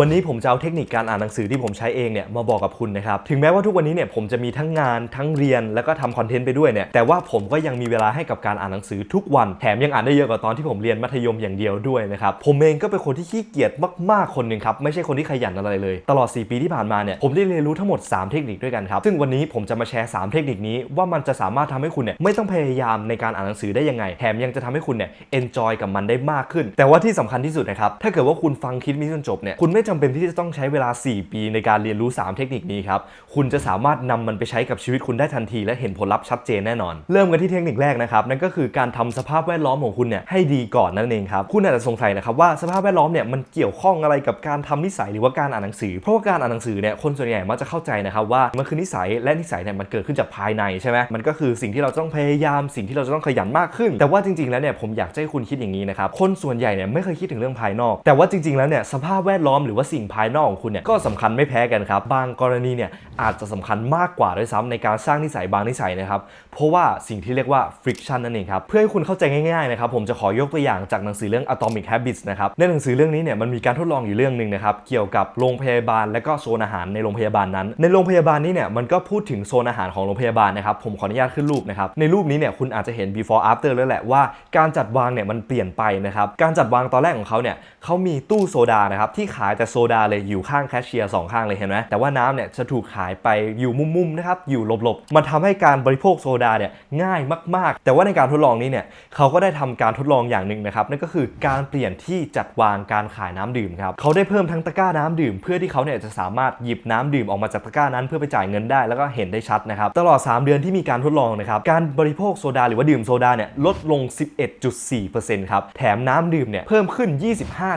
วันนี้ผมจะเอาเทคนิคการอ่านหนังสือที่ผมใช้เองเนี่ยมาบอกกับคุณนะครับ ถึงแม้ว่าทุกวันนี้เนี่ยผมจะมีทั้งงานทั้งเรียนแล้วก็ทำคอนเทนต์ไปด้วยเนี่ยแต่ว่าผมก็ยังมีเวลาให้กับการอ่านหนังสือทุกวันแถมยังอ่านได้เยอะกว่าตอนที่ผมเรียนมัธยมอย่างเดียวด้วยนะครับผมเองก็เป็นคนที่ขี้เกียจมากๆคนหนึ่งครับไม่ใช่คนที่ขยันอะไรเลย ตลอด 4 ปีที่ผ่านมาเนี่ยผมได้เรียนรู้ทั้งหมด 3 เทคนิคด้วยกันครับซึ่งวันนี้ผมจะมาแชร์ 3 เทคนิคนี้ว่ามันจะสามารถทำให้คุณเนี่ยไม่ต้องพยายามในการอ่านหนังสือได้ยังไงแถมยังจะทำให้คุณเนี่ย enjoy กับมันได้มากขึ้น แต่ว่าที่สำคัญที่สุดนะครับถ้าเกิดว่าคุณฟังคลิปนี้จนจบเนี่ยคุณไม่จำเป็นที่จะต้องใช้เวลา 4 ปีในการเรียนรู้ 3 เทคนิคนี้ครับ คุณจะสามารถนำมันไปใช้กับชีวิตคุณได้ทันที และเห็นผลลัพธ์ชัดเจนแน่นอน เริ่มกันที่เทคนิคแรกนะครับ นั่นก็คือการทำสภาพแวดล้อมของคุณเนี่ยให้ดีก่อนนั่นเองครับ คุณอาจจะสงสัยนะครับว่าสภาพแวดล้อมเนี่ยมันเกี่ยวข้องอะไรกับการทำนิสัยหรือว่าการอ่านหนังสือ เพราะว่าการอ่านหนังสือเนี่ยคนส่วนใหญ่มักจะเข้าใจนะครับว่ามันคือนิสัยและนิสัยเนี่ยมันเกิดขึ้นจากภายในใช่ไหมมันก็คือสิ่งที่เราต้องพยายามสิ่งที่เราจะต้องขยันมากขึ้น แต่ว่าจริงๆแล้วเนี่ยผมอยากให้คุณคิดอย่างนี้นะครับคนส่วนใหญ่เนี่ยไม่เคยคิดถึงเรื่องภายนอก แต่ว่าจริงๆแล้วเนี่ยสภาพแวดล้อมหรือว่าสิ่งภายนอกของคุณเนี่ยก็สำคัญไม่แพ้กันครับ บางกรณีเนี่ยอาจจะสำคัญมากกว่าด้วยซ้ำในการสร้างนิสัยบางนิสัยนะครับ เพราะว่าสิ่งที่เรียกว่า friction นั่นเองครับ เพื่อให้คุณเข้าใจง่ายๆนะครับ ผมจะขอยกตัวอย่างจากหนังสือเรื่อง Atomic Habits นะครับ ในหนังสือเรื่องนี้เนี่ยมันมีการทดลองอยู่เรื่องหนึ่งนะครับเกี่ยวกับโรงพยาบาลและก็โซนอาหารในโรงพยาบาลนั้น ในโรงพยาบาลนี้เนี่ยมันก็พูดถึงโซนอาหารของโรงพยาบาลนะครับผมขออนุญาตขึ้นรูปนะครับในรูปนี้เนี่ยคุณอาจจะเห็น before after แล้วแหละว่าการจัดวางเนี่ยมันเปลี่ยนไปนะครับการจัดวางตอนแรกของเขาเนี่ยเขามีตู้โซดานะครับที่ขายแต่โซดาเลยอยู่ข้างแคชเชียร์สองข้างเลยเห็นไหมแต่ว่าน้ำเนี่ยจะถูกขายไปอยู่มุมๆนะครับอยู่หลบๆมันทำให้การบริโภคโซดาเนี่ยง่ายมากๆ แต่ว่าในการทดลองนี้เนี่ยเขาก็ได้ทำการทดลองอย่างหนึ่งนะครับนั่นก็คือการเปลี่ยนที่จัดวางการขายน้ำดื่มครับเขาได้เพิ่มทั้งตะกร้าน้ำดื่ม เพื่อที่เขาเนี่ยจะสามารถหยิบน้ำดื่มออกมาจากตะกร้านั้นเพื่อไปจ่ายเงินได้แล้วก็เห็นได้ชัดนะครับตลอด 3 เดือนที่มีการทดลองนะครับการบริโภคโซดาหรือว่าดื่มโซดาเนี่ยลดลง 11.4%ครับแถมน้ำดื่มเนี่ยเพิ่มขึ้น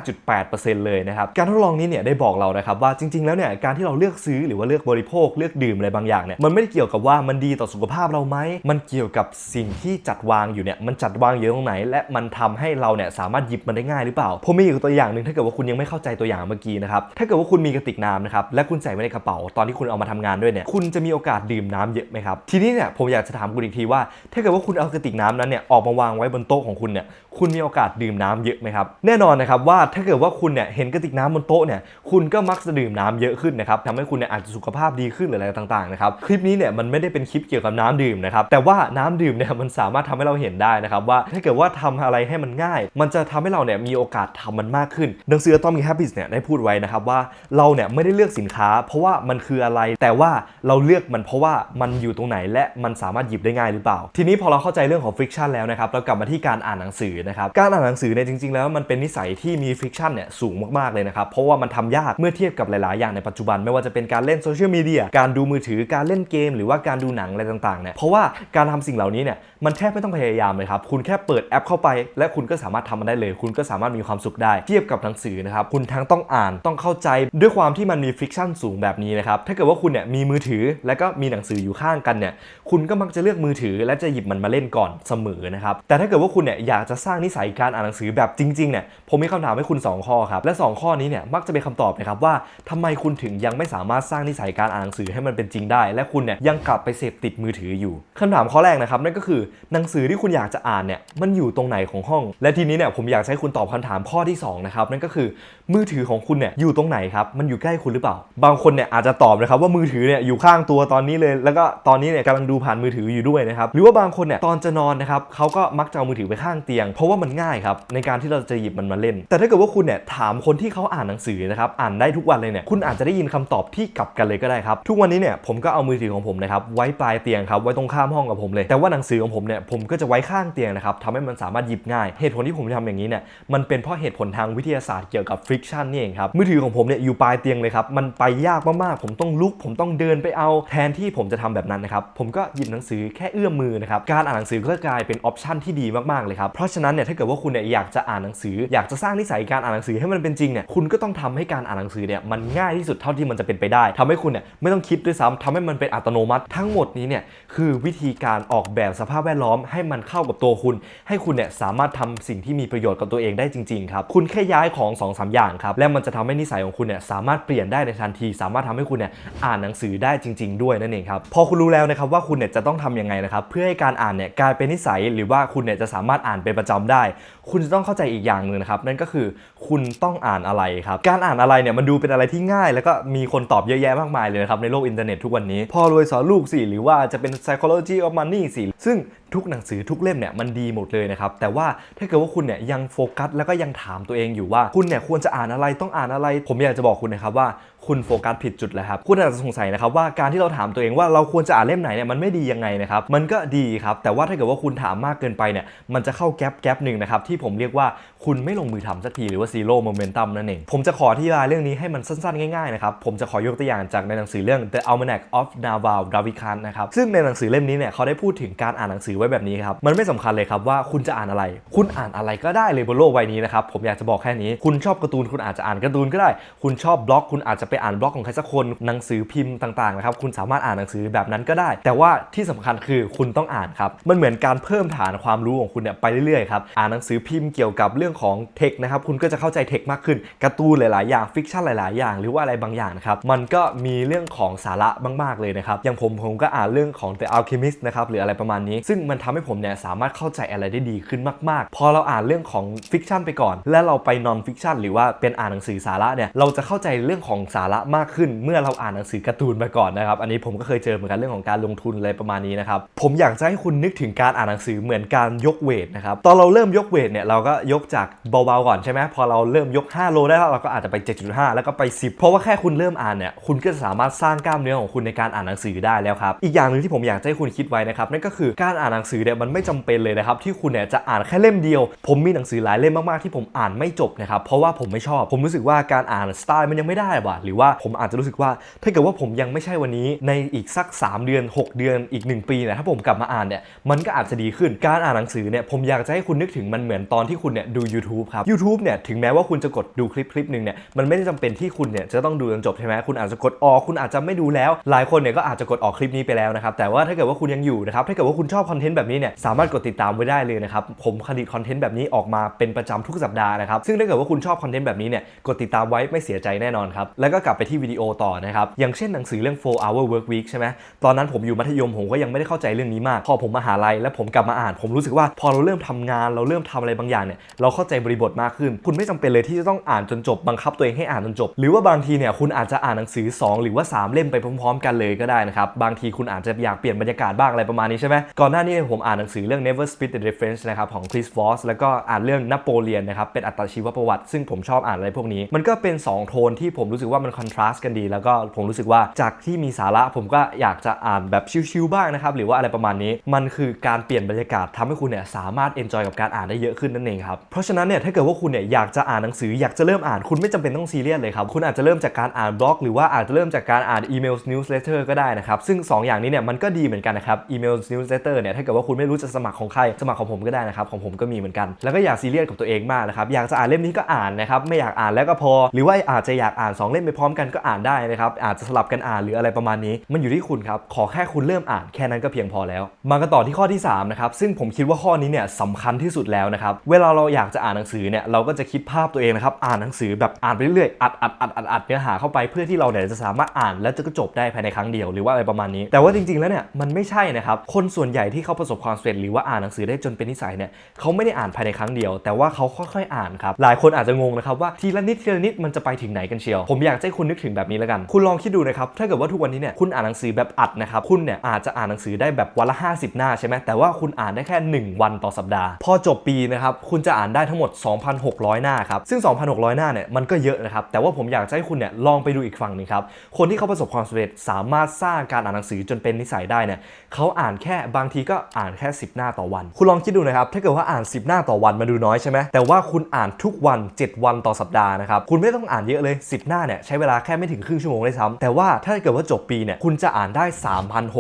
25.8%เลยนะครับการทดลองนี้เนี่ยได้บอกเรานะครับว่าจริง ๆ แล้วเนี่ยการที่เราเลือกซื้อหรือว่าเลือกบริโภคเลือกดื่มอะไรบางอย่างเนี่ยมันไม่ได้เกี่ยวกับว่ามันดีต่อสุขภาพเราไหมมันเกี่ยวกับสิ่งที่จัดวางอยู่เนี่ยมันจัดวางอยู่ตรงไหน และมันทำให้เราเนี่ยสามารถหยิบมันได้ง่ายหรือเปล่าผมมีอีกตัวอย่างหนึ่งถ้าเกิดว่าคุณยังไม่เข้าใจตัวอย่างเมื่อกี้นะครับถ้าเกิดว่าคุณมีกระติกน้ำนะครับและคุณใส่ไว้ในกระเป๋าตอนที่คุณเอามาทำงานด้วยเนี่ยคุณจะมีโอกาสดื่มน้ำเยอะไหมครับทีนี้เนี่ยผมอยากจะถามคุณอีกทีว่า ถ้าเกิดว่าคุณเอากระติกน้ำนั้นเนี่ยออกมาวางไว้บนโต๊ะของคุณเนี่ยคุณมีโอกาสดื่มน้ำเยอะไหมครับแน่นอนนะครับว่าถ้าเกิดว่าคุณเนี่ยเห็นกระติกน้ำบนโต๊ะเนี่ยคุณก็มักจะดื่มน้ำเยอะขึ้นนะครับทำให้คุณเนี่ยอาจจะสุขภาพดีขึ้นหรืออะไรต่างๆนะครับคลิปนี้เนี่ยมันไม่ได้เป็นคลิปเกี่ยวกับน้ำดื่มนะครับแต่ว่าน้ำดื่มเนี่ยมันสามารถทำให้เราเห็นได้นะครับว่าถ้าเกิดว่าทำอะไรให้มันง่าย มันจะทำให้เราเนี่ยมีโอกาสทำมันมากขึ้นหนังสือ Atomic Habits เนี่ยได้พูดไว้นะครับว่าเราเนี่ยไม่ได้เลือกสินค้า เพราะว่ามันคืออะไร แต่ว่าเราเลือกมันเพราะว่ามันอยู่ตรงไหนและมันสามารถหยิบได้ง่ายหรือเปล่า ทีนี้พอเราเข้าใจเรื่องของ friction แล้วนะครับเรากลับมาที่การอ่านหนังสือนะครับการอ่านหนังสือเนี่ยจริง ๆ แล้วมันเป็นนิสัยที่มี friction เนี่ยสูงมากๆเลยนะครับเพราะว่ามันทำยากเมื่อเทียบกับหลาย ๆ อย่างในปัจจุบันไม่ว่าจะเป็นการเล่นโซเชียลมีเดียการดูมือถือการเล่นเกม หรือว่าการดูหนังอะไรต่างๆเนี่ยเพราะว่าการทำสิ่งเหล่านี้เนี่ยมันแทบไม่ต้องพยายามเลยครับคุณแค่เปิดแอปเข้าไป และคุณก็สามารถทำมันได้เลย คุณก็สามารถมีความสุขได้เทียบกับหนังสือนะครับคุณทั้งต้องอ่านต้องเข้าใจด้วยความที่มันมี friction สูงแบบนี้นะครับถ้าเกิดว่าคุณเนี่ยมีมือถือและก็มีหนังสืออยู่ข้างกันเนี่ยคุณก็มักจะเลือกมือถือ และจะหยิบมันมาเล่นก่อนเสมอนะครับแต่ถ้าเกิดว่าคุณเนี่ยอยากจะสร้างนิสัยการอ่านหนังสือแบบจริงๆเนี่ยผมมีคำถามให้คุณ 2 ข้อครับและ 2 ข้อนี้เนี่ยมักจะเป็นคำตอบนะครับว่าทำไมคุณถึงยังไม่สามารถสร้างนิสัยการอ่านหนังสือให้มันเป็นจริงได้ และคุณเนี่ยยังกลับไปเสพติดมือถืออยู่คำถามข้อแรกนะครับนั่นก็คือหนังสือที่คุณอยากจะอ่านเนี่ยมันอยู่ตรงไหนของห้อง และทีนี้เนี่ยผมอยากให้คุณตอบคำถามข้อที่2นะครับนั่นก็คือมือถือของคุณเนี่ยอยู่ตรงไหนครับมันอยู่ใกล้คุณหรือเปล่า บางคนเนี่ยอาจจะตอบนะครับว่ามือถือเนี่ยอยู่ข้างตัวตอนนี้เลย แล้วก็ตอนนี้เนี่ยกำลังดูผ่านมือถืออยู่ด้วยนะครับหรือว่าบางคนเนี่ยตอนจะนอนนะครับเขาก็มักจะเอามือถือไปข้างเตียง เพราะว่ามันง่ายครับในการที่เราจะหยิบมันมาเล่น แต่ถ้าเกิดว่าคุณเนี่ยถามคนที่เขาอ่านหนังสือนะครับอ่านได้ทุกวันเลยเนี่ยคุณอาจจะได้ยินคำตอบที่กลับกันเลยก็ได้ครับทุกวันนี้เนี่ยผมก็เอามือถือของผมนะครับไว้ปลายเตียงครับไว้ตรงข้ามห้องกับผมเลย แต่ว่าหนังสือของผมเนี่ยผมก็จะไว้ข้างเตียงนะครับทำให้มันสามารถหยิบง่าย เหตุผลที่ผมทำอย่างนี้เนี่ยมันเป็นเพราะเหตุผลทางวิทยาศาสตร์เกี่ยวกับ friction นี่เองครับมือถือของผมเนี่ยอยู่ปลายเตียงเลยครับมันไปยากมากๆผมต้องลุก ผมต้องเดินไปเอา แทนที่ผมจะทำแบบนั้นนะครับผมก็หยิบหนังสือแค่เอื้อมมือนะครับการอ่านหนังสือก็กลายเป็นออปชันที่ดีมากๆเลยครับเพราะฉะนั้นเนี่ยถ้าเกิดว่าคุณเนี่ยอยากจะอ่านหนังสือ อยากจะสร้างนิสัยการอ่านหนังสือให้มันเป็นจริงเนี่ยคุณก็ต้องทำให้การอ่านหนังสือเนี่ยมันง่ายที่สุดเท่าที่มันจะเป็นไปได้ทำให้คุณเนี่ยไม่ต้องคิดด้วยซ้ำทำให้มันเป็นอัตโนมัติ ทั้งหมดนี้เนี่ยคือวิธีการออกแบบสภาพแวดล้อม ให้มันเข้ากับตัวคุณ ให้คุณเนี่ยสามารถทำสิ่งที่มีประโยชน์กับตัวเองได้จริงๆครับคุณแค่ย้ายของ2อสอย่างครับและมันจะทำให้นิสัยของคุณเนี่ยสามารถเปลี่ยนได้ในทันที สามารถทำให้คุณเนี่ยอ่านหนังสือได้จริง ๆ ด้วยนั่นเองครับพอคุณรู้แล้วนะครับว่าคุณเนี่ยจะต้องทำยังไงนะครับเพื่อให้การอ่านเนี่ยกลายเป็นนิสัยหรือว่าคุณเนี่ยจะสามารถอ่านเป็นประจำได้ คุณจะต้องเข้าใจอีกอย่างหนึ่งนะครับ นั่นก็คือคุณต้องอ่านอะไรครับ การอ่านอะไรเนี่ยมันดูเป็นอะไรที่ง่าย แล้วก็มีคนตอบเยอะแยะมากมายเลยนะครับ ในโลกอินเทอร์เน็ตทุกวันนี้ พอรวยสอนลูกสิหรือว่าจะเป็น psychology of money สิซึ่งทุกหนังสือทุกเล่มเนี่ยมันดีหมดเลยนะครับ แต่ว่าถ้าเกิดว่าคุณเนี่ยยังโฟกัสแล้วก็ยังถามตัวเองอยู่ว่าคุณเนี่ยควรจะอ่านอะไรต้องอ่านอะไร ผมอยากจะบอกคุณนะครับว่า คุณโฟกัสผิดจุดแล้วครับ คุณอาจจะสงสัยนะครับว่าการที่เราถามตัวเองว่าเราควรจะอ่านเล่มไหนเนี่ยมันไม่ดียังไงนะครับ มันก็ดีครับ แต่ว่าถ้าเกิดว่าคุณถามมากเกินไปเนี่ย มันจะเข้าแกลบแกลบหนึ่งนะครับที่ผมเรียกว่าคุณไม่ลงมือทำสักทีหรือว่า zero momentum นั่นเอง ผมจะขอที่รายเรื่องนี้ให้มันสั้นๆ ง่ายๆนะครับ ผมจะขอยกตัวอย่างจากในหนังสือเรื่อง The Almanac of Naval Ravikant นะครับซึ่งในหนังสือเล่มนี้เนี่ยเขาได้พูดถึงการอ่านหนังสือไว้แบบนี้ครับมันไม่สำคัญเลยครับว่าคุณจะอ่านอะไร คุณอ่านอะไรก็ได้เลยบนโลกใบนี้นะครับผมอยากจะบอกแค่นี้ คุณชอบการ์ตูนคุณอาจจะอ่านการ์ตูนก็ได้ คุณชอบบล็อกคุณอาจจะไปอ่านบล็อกของใครสักคนหนังสือพิมพ์ต่างๆนะครับคุณสามารถอ่านหนังสือแบบนั้นก็ได้ แต่ว่าที่สำคัญคือคุณต้องอ่านครับมันเหมือนการเพิ่มฐานความรู้ของคุณเนี่ยไปเรื่อยๆครับอ่านหนังสือพิมพ์เกี่ยวกับเรื่องของเทคนะครับคุณก็จะเข้าใจเทคมากขึ้นการ์ตูนหลายๆ อย่างฟิกชันหลาย ๆ อย่าง หรือว่าอะไรบางอย่างนะครับมันก็มีเรื่องของสาระมากๆเลยนะครับอย่างผมผมก็อ่านเรื่องของ The Alchemist นะครับหรืออะไรประมาณนี้ ซึ่งมันทำให้ผมเนี่ยสามารถเข้าใจอะไรได้ดีขึ้นมาก ๆ พอเราอ่านเรื่องของฟิกชันไปก่อน แล้วเราไปนอนฟิกชันหรือว่าเป็นอ่านหนังสือสาระเนี่ยเราจะเข้าใจเรื่องของสาระมากขึ้นเมื่อเราอ่านหนังสือการ์ตูนมาก่อนนะครับ อันนี้ผมก็เคยเจอเหมือนกันเรื่องของการลงทุนอะไรประมาณนี้นะครับ ผมอยากจะให้คุณนึกถึงการอ่านหนังสือเหมือนการยกเวทนะครับ ตอนเราเริ่มยกเวทเนี่ยเราก็ยกจากเบาๆก่อนใช่ไหมพอเราเริ่มยก 5 โลได้แล้วเราก็อาจจะไป 7.5 แล้วก็ไป 10 เพราะว่าแค่คุณเริ่มอ่านเนี่ยคุณก็จะสามารถสร้างกล้ามเนื้อของคุณในการอ่านหนังสือได้แล้วครับ อีกอย่างหนึ่งที่ผมอยากจะให้คุณคิดไว้นะครับนั่นก็คือการอ่านหนังสือเนี่ยมันไม่จำเป็นเลยนะครับที่คุณเนี่ยจะอ่านแค่เล่มเดียว ผมมีหนังสือหลายเล่มมากๆที่ผมอ่านไม่จบนะครับเพราะว่าผมไม่ชอบ ผมรู้สึกว่าการอ่านสไตล์มันยังไม่ได้ว่ะหรือว่าผมอาจจะรู้สึกว่า ถ้าเกิดว่าผมยังไม่ใช่วันนี้ในอีกสัก 3 เดือน 6 เดือนอีก 1 ปีเนี่ยถ้าผมกลับมาอ่านเนี่ยมันก็อาจจะดีขึ้นการอ่านหนังสือเนี่ยผมอยากจะให้คุณนึกถึงมันเหมือนตอนที่คุณเนี่ยดู YouTube ครับ YouTube เนี่ยถึงแม้ว่าคุณจะกดดูคลิปคลิปหนึ่งเนี่ยมันไม่ได้จำเป็นที่คุณเนี่ยจะต้องดูจนจบใช่ไหมคุณอาจจะกดออกคุณอาจจะไม่ดูแล้ว หลายคนเนี่ยก็อาจจะกดออกคลิปนี้ไปแล้วนะครับแต่ว่าถ้าเกิดว่าคุณยังอยู่นะครับถ้าเกิดว่าคุณชอบคอนเทนต์แบบนี้เนี่ยสามารถกดติดตามไว้ได้เลยนะครับผมผลิตคอนเทนต์แบบนี้ออกมาเป็นประจำทุกสัปดาห์นะครับซึ่งถ้าเกิดว่าคุณชอบคอนเทนต์แบบนี้เนี่ยกดติดตามไว้ไม่เสียใจแน่นอนครับแล้วก็กลับไปที่วิดีโอต่อนะครับ อย่างเช่นหนังสือเรื่อง 4 hour work week ใช่ไหมตอนนั้นผมอยู่มัธยมผมก็ยังไม่ได้เข้าใจเรื่องนี้มาก พอผมมาหาลัยแล้วผมกลับมาอ่าน ผมรู้สึกว่าพอเราเริ่มทำงานเราเริ่มทำอะไรบางอย่างเนี่ยเราเข้าใจบริบทมากขึ้น คุณไม่จำเป็นเลยที่จะต้องอ่านจนจบบังคับตัวเองให้อ่านจนจบ หรือว่าบางทีเนี่ยคุณอาจจะอ่านหนังสือ 2 หรือว่า 3 เล่มไปพร้อมๆ กันเลยก็ได้นะครับบางทีคุณอาจจะอยากเปลี่ยนบรรยากาศบ้างอะไรประมาณนี้ใช่ไหมก่อนหน้านี้ผมอ่านหนังสือเรื่อง Never Split the Difference นะครับของ Chris Voss แล้วก็อ่านเรื่องนโปเลียนนะครับเป็นอัตชีวประวัติ ซึ่งผมชอบอ่านอะไรพวกนี้ มันก็เป็น 2 โทนที่ผมรู้สึกว่ามันคอนทราสต์กันดี แล้วก็ผมรู้สึกว่าจากที่มีสาระผมก็อยากจะอ่านแบบชิลๆบ้างนะครับหรือว่าอะไรประมาณนี้ มันคือการเปลี่ยนบรรยากาศทำให้คุณเนี่ยสามารถเอนจอยกับการอ่านได้เยอะขึ้นนั่นเองครับเพราะฉะนั้นเนี่ยถ้าเกิดว่าคุณเนี่ยอยากจะอ่านหนังสืออยากจะเริ่มอ่านคุณไม่จำเป็นต้องซีเรียสเลยครับคุณอาจจะเริ่มจากการอ่านบล็อก หรือว่าอาจจะเริ่มจากการอ่านอีเมลนิวส์เลเตอร์ก็ได้นะครับซึ่ง 2 อย่างนี้เนี่ยมันก็ดีเหมือนกันนะครับอีเมลนิวส์เลเตอร์เนี่ยถ้าเกิดว่าคุณไม่รู้จะสมัครของใครสมัครของผมก็ได้นะครับของผมก็มีเหมือนกันแล้วก็อย่าซีเรียสกับตัวเองมากนะครับอยากจะอ่านเล่มนี้ก็อ่านนะครับไม่อยากอ่านแล้วก็พอ หรือว่าอาจจะอยากอ่าน 2 เล่มไปพร้อมกันก็อ่านได้นะครับ อาจจะสลับกันอ่านหรืออะไรประมาณนี้ มันอยู่ที่คุณครับ ขอแค่คุณเริ่มอ่านแค่นั้นก็เพียงพอแล้ว มากันต่อที่ข้อที่3นะครับ ซึ่งผมคิดว่าข้อนี้เนี่ยสำคัญที่สุดแล้วนะครับ เวลาเราอยากจะอ่านหนังสือเนี่ย เราก็จะคิดภาพตัวเองนะครับ อ่านหนังสือแบบอ่านไปเรื่อยๆ อัดอัดอัดอัดอัดเนื้อหาเข้าไปเพื่อที่เราเนี่ยจะสามารถอ่านและจะก็จบได้ภายในครั้งเดียวหรือว่าอะไรประมาณนี้ แต่ว่าจริงๆแล้วเนี่ยมันไม่ใช่นะครับ คนส่วนใหญ่ที่เขาประสบความสำเร็จหรือว่าอ่านหนังสือได้จนเป็นนิสัยเนี่ยเขาไม่ได้อ่านภายในครั้งเดียว แต่ว่าเขาค่อยๆ อ่านครับ หลายคนอาจจะงงนะครับว่าทีละนิดทีละนิดมันจะไปถึงไหนกันเชียว ผมอยากให้คุณนึกถึงแบบนี้แล้วกัน คุณลองคิดดูนะครับ ถ้าเกิดว่าทุกวันนี้เนี่ยคุณอ่านหนังสือแบบอัดนะครับ คุณเนี่ยอาจจะอ่านหนังสือได้แบบวันละ 50 หน้าใช่ไหมแต่ว่าคุณอ่านได้แค่ 1 วันต่อสัปดาห์ พอจบปีนะครับ คุณจะอ่านได้ทั้งหมด 2,600 หน้าครับ ซึ่ง 2,600 หน้าเนี่ยมันก็เยอะนะครับ แต่ว่าผมอยากจะให้คุณเนี่ยลองไปดูอีกฝั่งหนึงครับ คนที่เขาประสบความสำเร็จสามารถสร้างการอ่านหนังสือจนเป็นนิสัยได้เนี่ยเขาอ่านแค่บางทีก็อ่านแค่ 10 หน้าต่อวัน คุณลองคิดดูนะครับ ถ้าเกิดว่าอ่าน 10 หน้าต่อวันมาดูน้อยใช่ไหมแต่ว่าคุณอ่านทุกวัน 7 วันต่อสัปดาห์นะครับ คุณไม่ต้องอ่านเยอะเลย 10 หน้าเนี่ยใช้เวลาแค่ไม่ถึงครึ่งชั่วโมงเลยซ้ำแต่ว่าถ้าเกิดว่าจบปีเนี่ยคุณจะอ่านได้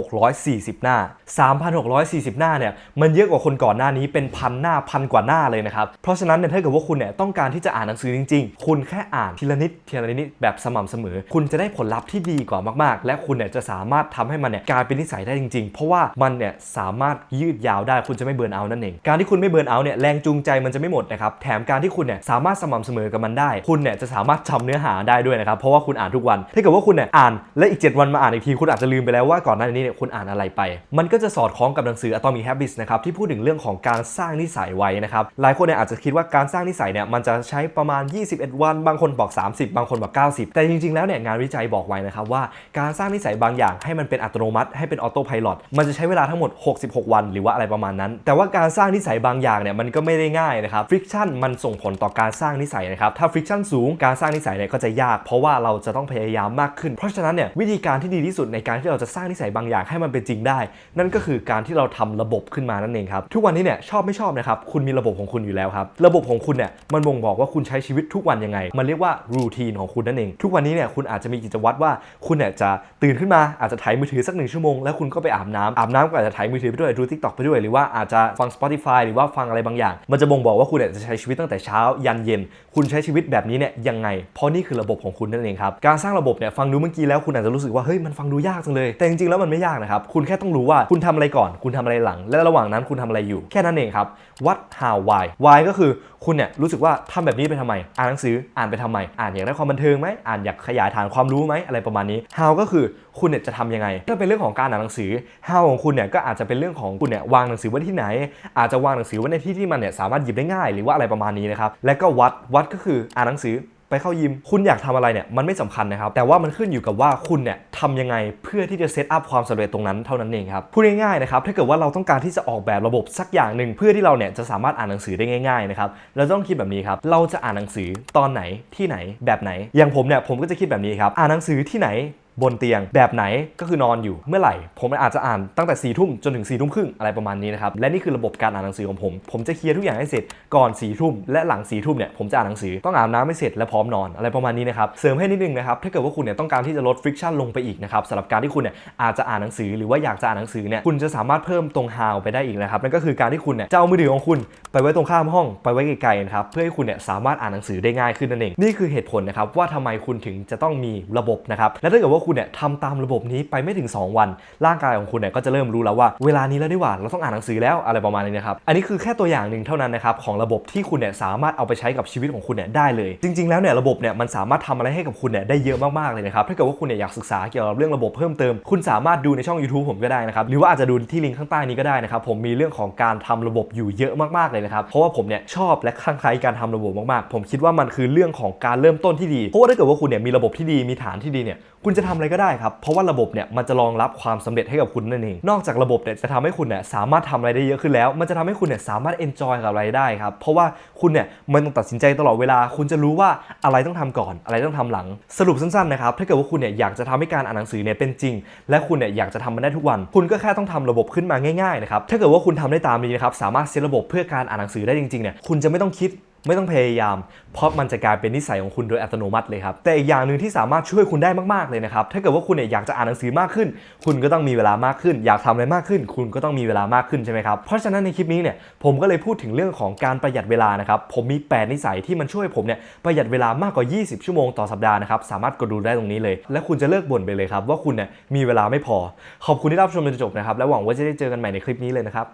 3,640 หน้า 3,640 หน้าเนี่ยมันเยอะกว่าคนก่อนหน้านี้เป็นพันหน้าพันกว่าหน้าเลยนะครับเพราะฉะนั้นเนี่ยถ้าเกิดว่าคุณเนี่ยต้องการที่จะอ่านหนังสือจริง ๆ คุณแค่อ่านทีละนิดทีละนิดแบบสม่ำเสมอ คุณจะได้ผลลัพธ์ที่ดีกว่ามากๆ และคุณเนี่ยจะสามารถทำให้มันเนี่ยกลายเป็นนิสัยได้จริง ๆ เพราะว่ามันเนี่ยสามารถยืดยาวได้คุณจะไม่เบิร์นเอานั่นเองการที่คุณไม่เบิร์นเอาเนี่ยแรงจูงใจมันจะไม่หมดนะครับแถมการที่คุณเนี่ยสามารถสม่ำเสมอกับมันได้ คุณเนี่ยจะสามารถจำเนื้อหาได้ด้วยนะครับเราะว่าคุณอ่านทุกวัน ถ้าเกิดว่าคุณเนี่ยอ่านและอีก 7 วันมาอ่านอีกทีคุณอาจจะลืมไปแล้วว่าก่อนหน้านี้เนี่ยคุณอ่านอะไรไป มันก็จะสอดคล้องกับหนังสือ Atomic Habits นะครับที่พูดถึงเรื่องของการสร้างนิสัยไว้นะครับหลายคนเนี่ยอาจจะคิดว่าการสร้างนิสัยเนี่ยมันจะใช้ประมาณ 21 วัน บางคนบอก 30 บางคนบอก 90 แต่จริงๆแล้วเนี่ยงานวิจัยบอกไว้นะครับว่าการสร้างนิสัยบางอย่างให้มันเป็นอัตโนมัติให้เป็นออโต้พายโมันจะใช้เวลาทั้งหมด 66 วัน หรือว่าอะไรประมาณนั้น แต่ว่าการสร้างนิสัยบางอย่างเนี่ยมันก็ไม่ได้ง่ายนะครับฟริกชันมันส่งผลต่อการสร้างนิสัยนะครับถ้าฟริกชันสูงการสร้างนิสัยเนี่ยก็จะยากเพราะว่าเราจะต้องพยายามมากขึ้น เพราะฉะนั้นเนี่ยวิธีการที่ดีที่สุดในการที่เราจะสร้างนิสัยบางอย่างให้มันเป็นจริงได้ นั่นก็คือการที่เราทำระบบขึ้นมานั่นเองครับทุกวันนี้เนี่ยชอบไม่ชอบนะครับคุณมีระบบของคุณอยู่แล้วครับระบบของคุณเนี่ยมันบ่งบอกว่าคุณใช้ชีวิตทุกวันยังไง มันเรียกว่ารูทีนของคุณนั่นเองทุกวันนี้เนี่ยคุณอาจจะมีกิจวัตรว่าคุณเนี่ยจะตื่นขึ้นมาอาจจะไถมือถือสักหนึ่งชั่วโมงแล้วคุณก็ไปอาบน้ำอาบน้ำก็อาจจะไถมือถือไปด้วยดู TikTok ไปด้วยหรือว่าอาจจะฟัง Spotify หรือว่าฟังอะไรบางอย่าง มันจะบ่งบอกว่าคุณเนี่ยจะใช้ชีวิตตั้งแต่เช้ายันเย็น คุณใช้ชีวิตแบบนี้เนี่ยยังไง เพราะนี่คือระบบของคุณนั่นเองครับ การสร้างระบบเนี่ยฟังดูเมื่อกี้แล้วคุณอาจจะรู้สึกว่าเฮ้ยมันฟังดูยากจังเลย แต่จริงๆแล้วมันไม่ยากนะครับ คุณแค่ต้องรู้ว่าคุณทำอะไรก่อน คุณทำอะไรหลัง และระหว่างนั้นคุณทำอะไรอยู่ แค่นั้นเองครับ what how why why ก็คือคุณเนี่ยรู้สึกว่าทำแบบนี้ไปทำไม อ่านหนังสืออ่านไปทำไม อ่านอยากได้ความบันเทิงไหมอ่านอยากขยายฐานความรู้ไหมอะไรประมาณนี้ how ก็คือคุณเนี่ยจะทำยังไง ถ้าเป็นเรื่องของการอ่านหนังสือ how ของคุณเนี่ยก็อาจจะเป็นเรื่องของคุณเนี่ยวางหนังสือไว้ที่ไหน อาจจะวางหนังสือไว้ในที่ที่มันเนี่ยสามารถหยิบได้ง่าย หรือว่าอะไรประมาณนี้นะครับและก็ what what ก็คืออ่านหนังสือ ไปเข้ายิม คุณอยากทำอะไรเนี่ยมันไม่สำคัญนะครับ แต่ว่ามันขึ้นอยู่กับว่าคุณเนี่ยทำยังไงเพื่อที่จะเซตอัพความสำเร็จตรงนั้นเท่านั้นเองครับพูดง่ายๆนะครับถ้าเกิดว่าเราต้องการที่จะออกแบบระบบสักอย่างหนึ่งเพื่อที่เราเนี่ยจะสามารถอ่านหนังสือได้ง่ายๆนะครับเราต้องคิดแบบนี้ครับเราจะอ่านหนังสือตอนไหนที่ไหนแบบไหน อย่างผมเนี่ยผมก็จะคิดแบบนี้ครับอ่านหนังสือที่ไหน บนเตียงแบบไหนก็คือนอนอยู่เมื่อไหร่ ผมอาจจะอ่านตั้งแต่4ี่ทุ่มจนถึง4ี่ทุ่มครึ่งอะไรประมาณนี้นะครับและนี่คือระบบการอ่านหนังสือของผม ผมจะเคลียร์ทุกอย่างให้เสร็จก่อน4ี่ทุ่มและหลัง4ี่ทุ่มเนี่ยผมจะอ่านหนังสือต้องอาบน้ำให้เสร็จและพร้อมนอนอะไรประมาณนี้นะครับเสริมให้นิดนึงนะครับถ้าเกิดว่าคุณเนี่ยต้องการที่จะลดฟริกชันลงไปอีกนะครับสำหรับการที่คุณเนี่ยอาจจะอ่านหนังสือหรือว่าอยากจะอ่านหนังสือเนี่ยคุณจะสามารถเพิ่มตรง how ไปได้อีกนะครับนั่นก็คือการที่คุณเนี่ยจะเอามือถือของคุณไปไว้ตรงข้ามห้องไปไว้ไกลๆนะครับเพื่อให้คุณเนี่ยสามารถอ่านหนังสือได้ง่ายขึ้นนั่นเองนี่คือเหตุผลนะครับว่าทำไมคุณถึงจะต้องมีระบบนะครับและถ้าเกิดว่าคุณเนี่ยทำตามระบบนี้ไปไม่ถึง 2 วัน ร่างกายของคุณเนี่ยก็จะเริ่มรู้แล้วว่าเวลานี้แล้วดีกว่าเราต้องอ่านหนังสือแล้วอะไรประมาณนี้นะครับอันนี้คือแค่ตัวอย่างหนึ่งเท่านั้นนะครับของระบบที่คุณเนี่ยสามารถเอาไปใช้กับชีวิตของคุณเนี่ยได้เลย จริง ๆแล้วเนี่ยระบบเนี่ยมันสามารถทำอะไรให้กับคุณเนี่ยได้เยอะมากๆเลยนะครับถ้าเกิดว่าคุณเนี่ยอยากศึกษาเกี่ยวกับเรื่องระบบเพิ่มเติม คุณสามารถดูในช่อง YouTube ผมก็ได้นะครับหรือว่าอาจจะดูที่ลิงก์ข้างใต้นี้ก็ได้นะครับผมมีเรื่องของการทำระบบอยู่เยอะมากๆเลยนะครับเพราะว่าผมเนี่ยชอบและคลั่งไคล้การทำระบบมากๆ ผมคิดว่ามันคือเรื่องของการเริ่มต้นที่ดีเพราะว่าถ้าเกิดว่าคุณเนี่ยมีระบบที่ดีมีฐานที่ดีเนี่ยคุณจะทำอะไรก็ได้ครับ เพราะว่าระบบเนี่ยมันจะรองรับความสำเร็จให้กับคุณนั่นเอง นอกจากระบบเนี่ยจะทำให้คุณเนี่ยสามารถทำอะไรได้เยอะขึ้นแล้ว มันจะทำให้คุณเนี่ยสามารถเอนจอยกับอะไรได้ครับ เพราะว่าคุณเนี่ยมันต้องตัดสินใจตลอดเวลา คุณจะรู้ว่าอะไรต้องทำก่อน อะไรต้องทำหลัง สรุปสั้นๆนะครับ ถ้าเกิดว่าคุณเนี่ยอยากจะทำให้การอ่านหนังสือเนี่ยเป็นจริง และคุณเนี่ยอยากจะทำมันได้ทุกวัน คุณก็แค่ต้องทำระบบขึ้นมาง่ายๆนะครับ ถ้าเกิดว่าคุณทำได้ตามนี้นะครับ สามารถเซตระบบเพื่อการอ่านหนังสือได้จริงๆเนี่ย คุณจะไม่ต้องคิด ไม่ต้องพยายาม เพราะมันจะกลายเป็นนิสัยของคุณโดยอัตโนมัติเลยครับ แต่อีกอย่างหนึ่งที่สามารถช่วยคุณได้มากๆเลยนะครับ ถ้าเกิดว่าคุณเนี่ยอยากจะอ่านหนังสือมากขึ้น คุณก็ต้องมีเวลามากขึ้น อยากทำอะไรมากขึ้น คุณก็ต้องมีเวลามากขึ้นใช่ไหมครับ เพราะฉะนั้นในคลิปนี้เนี่ยผมก็เลยพูดถึงเรื่องของการประหยัดเวลานะครับ ผมมี 8 นิสัยที่มันช่วยผมเนี่ยประหยัดเวลามากกว่า 20 ชั่วโมงต่อสัปดาห์นะครับ สามารถกดดูได้ตรงนี้เลย และคุณจะเลิกบ่นไปเลยครับว่าคุณเนี่ยมีเวลาไม่พอ ขอบคุณที่รับชมจนจบนะครับ และหวังว่าจะได้เจอกันใหม่ในคลิปนี้เลยนะครับ